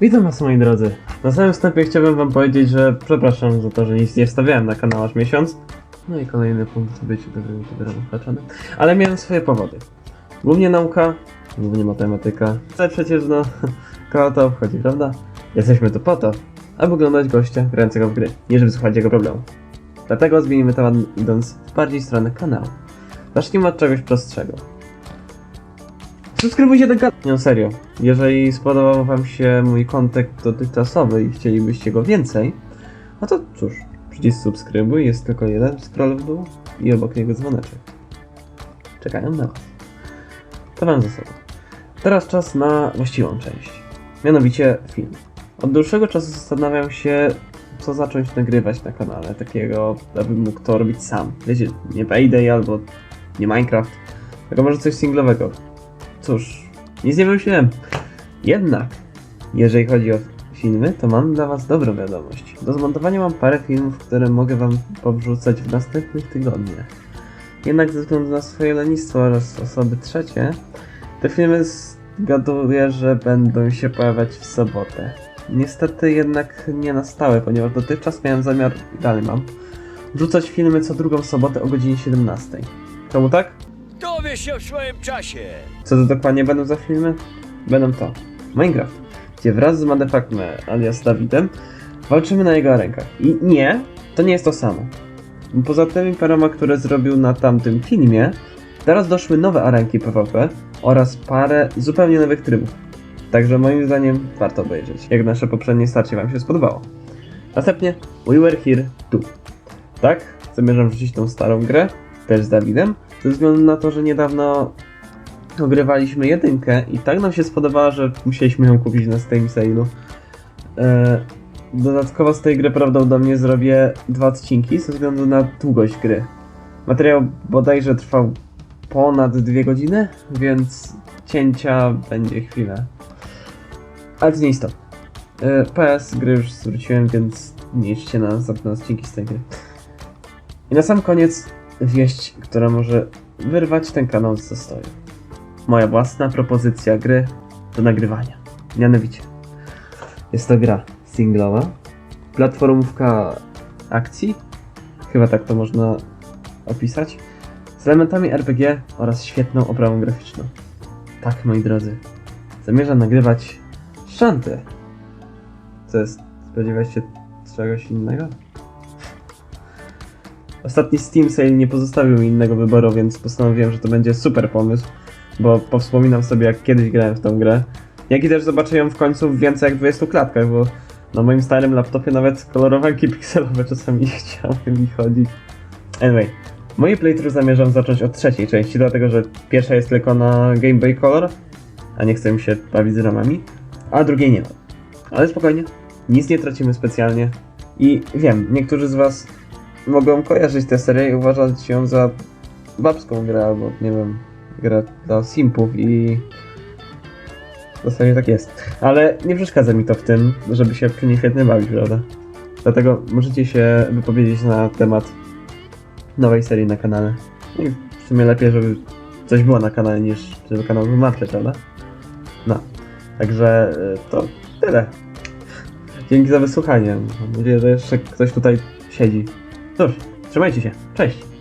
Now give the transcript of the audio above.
Witam was moi drodzy. Na samym wstępie chciałbym wam powiedzieć, że przepraszam za to, że nic nie wstawiałem na kanał aż miesiąc. No i kolejny punkt bycie dobrym youtuberem oznaczony. Ale miałem swoje powody. Głównie nauka, głównie matematyka. Ale przecież no, koło to obchodzi, prawda? Jesteśmy tu po to, aby oglądać gościa grającego w gry, nie żeby słuchać jego problemu. Dlatego zmienimy temat idąc w bardziej stronę kanału. Zacznijmy od czegoś prostszego. Subskrybujcie ten kanał. Nie, serio. Jeżeli spodobał wam się mój kontent dotychczasowy i chcielibyście go więcej, no to cóż, przycisk subskrybuj, jest tylko jeden scroll w dół i obok niego dzwoneczek. Czekają na was. To wam za sobą. Teraz czas na właściwą część. Mianowicie film. Od dłuższego czasu zastanawiam się, co zacząć nagrywać na kanale, takiego, abym mógł to robić sam. Wiecie, nie Payday albo nie Minecraft, tylko może coś singlowego. Cóż, nic nie wymyśliłem. Jednak, jeżeli chodzi o filmy, to mam dla Was dobrą wiadomość. Do zmontowania mam parę filmów, które mogę Wam powrzucać w następnych tygodniach. Jednak ze względu na swoje lenistwo oraz osoby trzecie, te filmy zgaduję, że będą się pojawiać w sobotę. Niestety jednak nie na stałe, ponieważ dotychczas miałem zamiar, i dalej mam, wrzucać filmy co drugą sobotę o godzinie 17. Czemu tak? Się w swoim czasie. Co to dokładnie będą za filmy? Będą to Minecraft, gdzie wraz z Madefakme alias Dawidem walczymy na jego arenkach. I nie, to nie jest to samo. Poza tymi paroma, które zrobił na tamtym filmie, teraz doszły nowe arenki PvP oraz parę zupełnie nowych trybów. Także moim zdaniem warto obejrzeć, jak nasze poprzednie starcie Wam się spodobało. Następnie We Were Here 2. Tak, zamierzam wrzucić tą starą grę, też z Dawidem, ze względu na to, że niedawno ogrywaliśmy jedynkę i tak nam się spodobała, że musieliśmy ją kupić na Steam Sale'u. E, dodatkowo z tej gry prawdopodobnie zrobię dwa odcinki ze względu na długość gry. Materiał bodajże trwał ponad dwie godziny, więc cięcia będzie chwilę. Ale to nie istotne. E, PS gry już zwróciłem, więc nie liczcie na następne odcinki z tej gry. I na sam koniec wieść, która może wyrwać ten kanał z zastoju moja własna propozycja gry do nagrywania. Mianowicie, jest to gra singlowa, platformówka akcji, chyba tak to można opisać, z elementami RPG oraz świetną oprawą graficzną. Tak, moi drodzy, zamierzam nagrywać szantę. Co jest? Spodziewałeś się czegoś innego? Ostatni Steam Sale nie pozostawił mi innego wyboru, więc postanowiłem, że to będzie super pomysł bo powspominam sobie jak kiedyś grałem w tą grę. Jak i też zobaczę ją w końcu w więcej jak 20 klatkach, bo na moim starym laptopie nawet kolorowanki pikselowe czasami nie chciały mi chodzić. Anyway, moje playthrough zamierzam zacząć od trzeciej części, dlatego że pierwsza jest tylko na Game Boy Color, a nie chcę mi się bawić z ramami, a drugiej nie ma. Ale spokojnie, nic nie tracimy specjalnie. I wiem, niektórzy z was mogą kojarzyć tę serię i uważać ją za babską grę, albo nie wiem, grę dla simpów i w zasadzie tak jest. Ale nie przeszkadza mi to w tym, żeby się przy niej świetnie bawić, prawda? Dlatego możecie się wypowiedzieć na temat nowej serii na kanale. No I w sumie lepiej, żeby coś było na kanale, niż żeby kanał był prawda? No. Także y, to tyle. Dzięki za wysłuchanie. Mam nadzieję, że jeszcze ktoś tutaj siedzi. Cóż, trzymajcie się. Cześć!